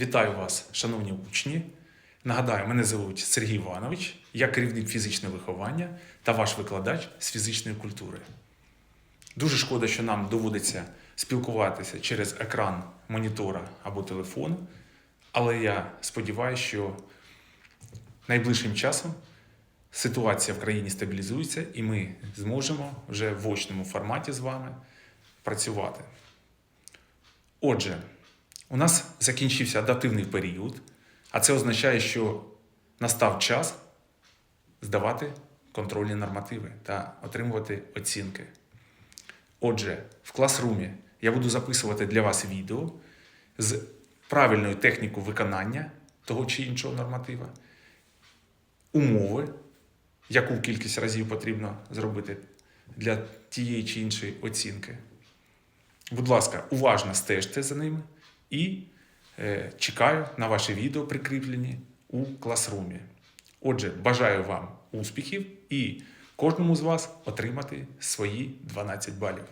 Вітаю вас, шановні учні. Нагадаю, мене звуть Сергій Іванович, я керівник фізичного виховання та ваш викладач з фізичної культури. Дуже шкода, що нам доводиться спілкуватися через екран монітора або телефону, але я сподіваюся, що найближчим часом ситуація в країні стабілізується і ми зможемо вже в очному форматі з вами працювати. Отже, у нас закінчився адаптивний період, а це означає, що настав час здавати контрольні нормативи та отримувати оцінки. Отже, в класрумі я буду записувати для вас відео з правильною технікою виконання того чи іншого норматива, умови, яку кількість разів потрібно зробити для тієї чи іншої оцінки. Будь ласка, уважно стежте за ними і е, чекаю на ваші відео, прикріплені у класрумі. Отже, бажаю вам успіхів і кожному з вас отримати свої 12 балів.